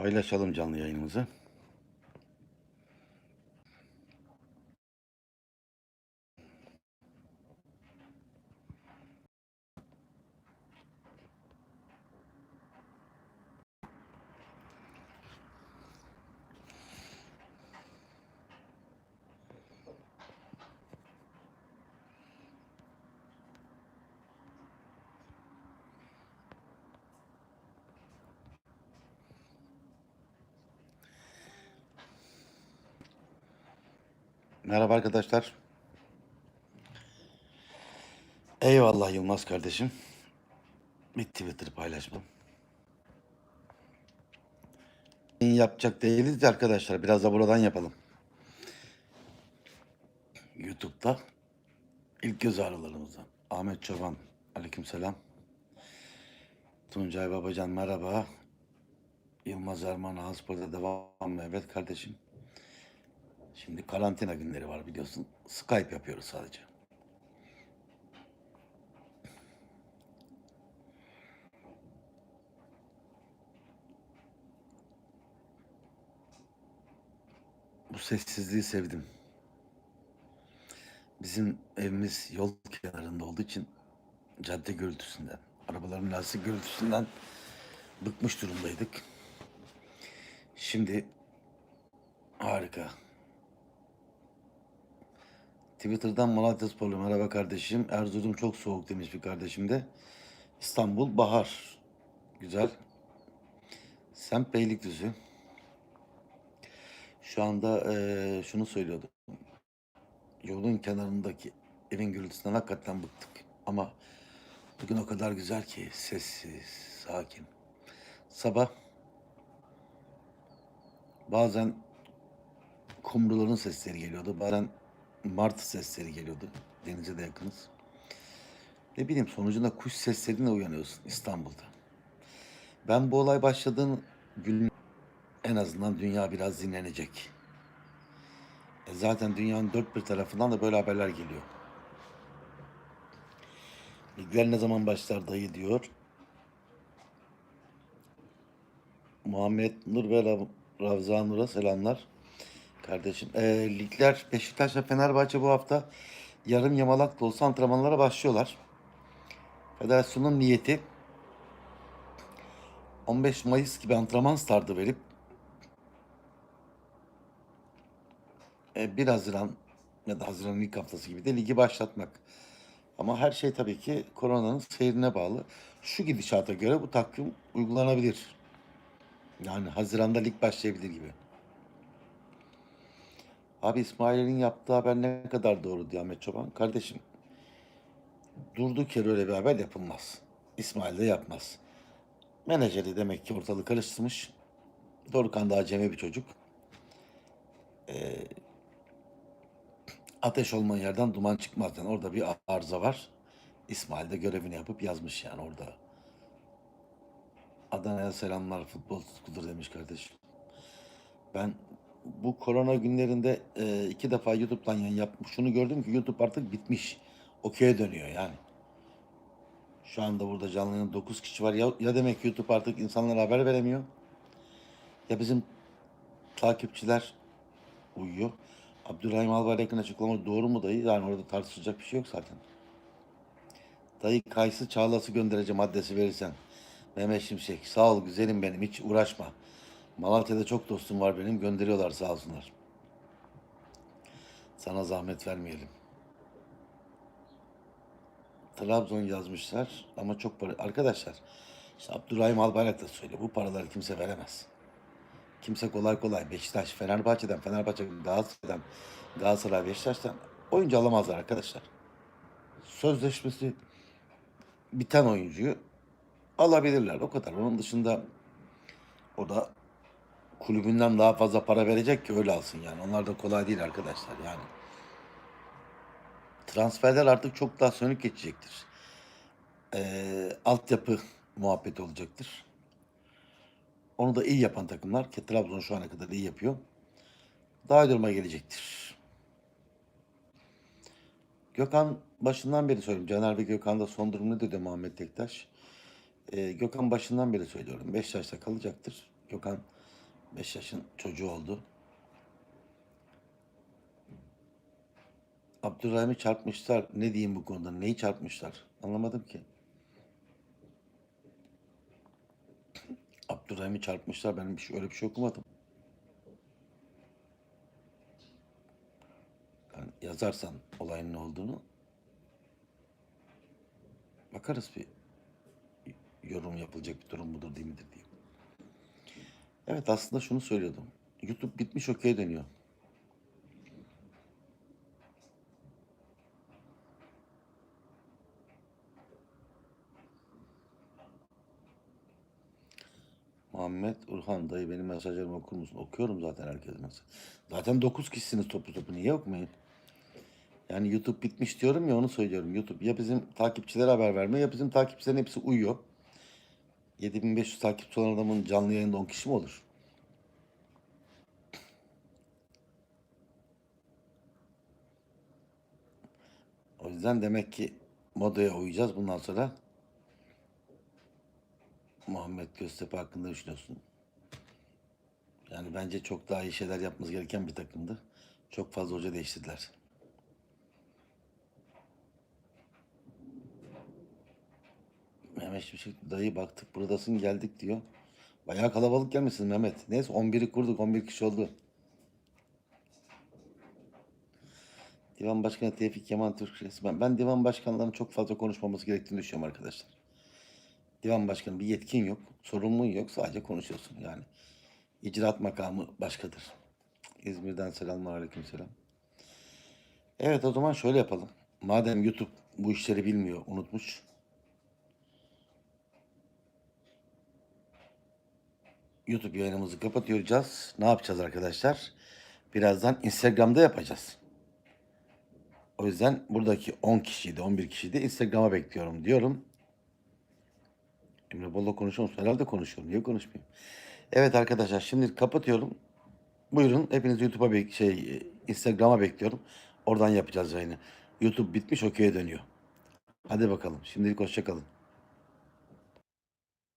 Paylaşalım canlı yayınımızı. Merhaba arkadaşlar. Eyvallah Yılmaz kardeşim. Bir Twitter paylaşmam. Yapacak değiliz de arkadaşlar. Biraz da buradan yapalım. YouTube'da ilk göz ağrılarımızdan. Ahmet Çoban. Aleykümselam. Tuncay Babacan merhaba. Yılmaz Erman Haspor'da devam mı? Evet kardeşim. Şimdi karantina günleri var biliyorsun. Skype yapıyoruz sadece. Bu sessizliği sevdim. Bizim evimiz yol kenarında olduğu için cadde gürültüsünden, arabaların lastik gürültüsünden bıkmış durumdaydık. Şimdi harika. Twitter'dan Malatya Sporlu merhaba kardeşim. Erzurum çok soğuk demiş bir kardeşim de. İstanbul bahar. Güzel. Semt Beylikdüzü. Şu anda eee, şunu söylüyordum. Yolun kenarındaki evin gürültüsünden hakikaten bıktık. Ama bugün o kadar güzel ki sessiz, sakin. Sabah bazen kumruların sesleri geliyordu. Bazen martı sesleri geliyordu. Denize de yakınız. Ne bileyim sonucunda kuş seslerine uyanıyorsun İstanbul'da. Ben bu olay başladığın gün en azından dünya biraz dinlenecek. E zaten dünyanın dört bir tarafından da böyle haberler geliyor. Ligler ne zaman başlar dayı diyor. Muhammed Nur ve Rav- Ravza Nur'a selamlar. Kardeşim. E, ligler Beşiktaş ve Fenerbahçe bu hafta yarım yamalak da olsa antrenmanlara başlıyorlar. Federasyonun niyeti 15 Mayıs gibi antrenman startı verip e, 1 Haziran ya da Haziran'ın ilk haftası gibi de ligi başlatmak. Ama her şey tabii ki koronanın seyrine bağlı. Şu gidişata göre bu takvim uygulanabilir. Yani Haziran'da lig başlayabilir gibi. Abi İsmail'in yaptığı haber ne kadar doğru diyor Ahmet Çoban. Kardeşim durduk yere öyle bir haber yapılmaz. İsmail de yapmaz. Menajeri demek ki ortalığı karıştırmış. Dorukhan daha acemi bir çocuk. Ee, ateş olmayan yerden duman çıkmaz. Yani orada bir arıza var. İsmail de görevini yapıp yazmış yani orada. Adana'ya selamlar futbol tutkudur demiş kardeşim. Ben bu korona günlerinde e, iki defa YouTube'dan yayın yapmış. Şunu gördüm ki YouTube artık bitmiş. Okey'e dönüyor yani. Şu anda burada canlı yayın 9 kişi var. Ya, ya demek YouTube artık insanlara haber veremiyor. Ya bizim takipçiler uyuyor. Abdurrahim Albayrak'ın açıklaması doğru mu dayı? Yani orada tartışılacak bir şey yok zaten. Dayı kayısı çağlası göndereceğim adresi verirsen. Mehmet Şimşek sağ ol güzelim benim hiç uğraşma. Malatya'da çok dostum var benim gönderiyorlar sağ olsunlar. Sana zahmet vermeyelim. Trabzon yazmışlar ama çok para. Arkadaşlar işte Abdurrahim Albayrak da söylüyor. Bu paraları kimse veremez. Kimse kolay kolay Beşiktaş, Fenerbahçe'den, Fenerbahçe, Galatasaray'dan, Galatasaray, Beşiktaş'tan oyuncu alamazlar arkadaşlar. Sözleşmesi biten oyuncuyu alabilirler. O kadar. Onun dışında o da kulübünden daha fazla para verecek ki öyle alsın yani. Onlar da kolay değil arkadaşlar yani. Transferler artık çok daha sönük geçecektir. Ee, altyapı muhabbeti olacaktır. Onu da iyi yapan takımlar ki Trabzon şu ana kadar iyi yapıyor. Daha iyi duruma gelecektir. Gökhan başından beri söylüyorum. Caner ve Gökhan da son durum ne dedi Muhammed Tektaş? Ee, Gökhan başından beri söylüyorum. Beşiktaş'ta kalacaktır. Gökhan 5 yaşın çocuğu oldu. Abdurrahim'i çarpmışlar. Ne diyeyim bu konuda? Neyi çarpmışlar? Anlamadım ki. Abdurrahim'i çarpmışlar. Ben bir şey- öyle bir şey okumadım. Yani yazarsan olayın ne olduğunu bakarız bir yorum yapılacak bir durum mudur değil midir diye. Evet aslında şunu söylüyordum. YouTube bitmiş okey dönüyor. Muhammed Urhan dayı benim mesajlarımı okur musun? Okuyorum zaten herkesin mesajı. Zaten 9 kişisiniz topu topu. Niye okumayın? Yani YouTube bitmiş diyorum ya onu söylüyorum. YouTube ya bizim takipçilere haber vermiyor ya bizim takipçilerin hepsi uyuyor. 7500 takipçi olan adamın canlı yayında 10 kişi mi olur? O yüzden demek ki modaya uyacağız bundan sonra. Muhammed Göztepe hakkında düşünüyorsun? Yani bence çok daha iyi şeyler yapması gereken bir takımdı. Çok fazla hoca değiştirdiler. Mehmet Şimşek dayı baktık buradasın geldik diyor. Bayağı kalabalık gelmişsin Mehmet. Neyse 11'i kurduk 11 kişi oldu. Divan Başkanı Tevfik Kemal Türk resmen. Ben divan başkanlarının çok fazla konuşmaması gerektiğini düşünüyorum arkadaşlar. Divan başkanı bir yetkin yok, sorumluluğun yok, sadece konuşuyorsun yani. İcraat makamı başkadır. İzmir'den selamlar, aleyküm selam. Evet o zaman şöyle yapalım. Madem YouTube bu işleri bilmiyor, unutmuş. YouTube yayınımızı kapatıyoruz. Ne yapacağız arkadaşlar? Birazdan Instagram'da yapacağız. O yüzden buradaki 10 kişiyi de 11 kişiyi de Instagram'a bekliyorum diyorum. Emre Bol'la konuşuyor musun? Herhalde konuşuyorum. Niye konuşmayayım? Evet arkadaşlar şimdi kapatıyorum. Buyurun hepiniz YouTube'a bek- şey Instagram'a bekliyorum. Oradan yapacağız yayını. YouTube bitmiş okey'e dönüyor. Hadi bakalım. Şimdilik hoşça kalın.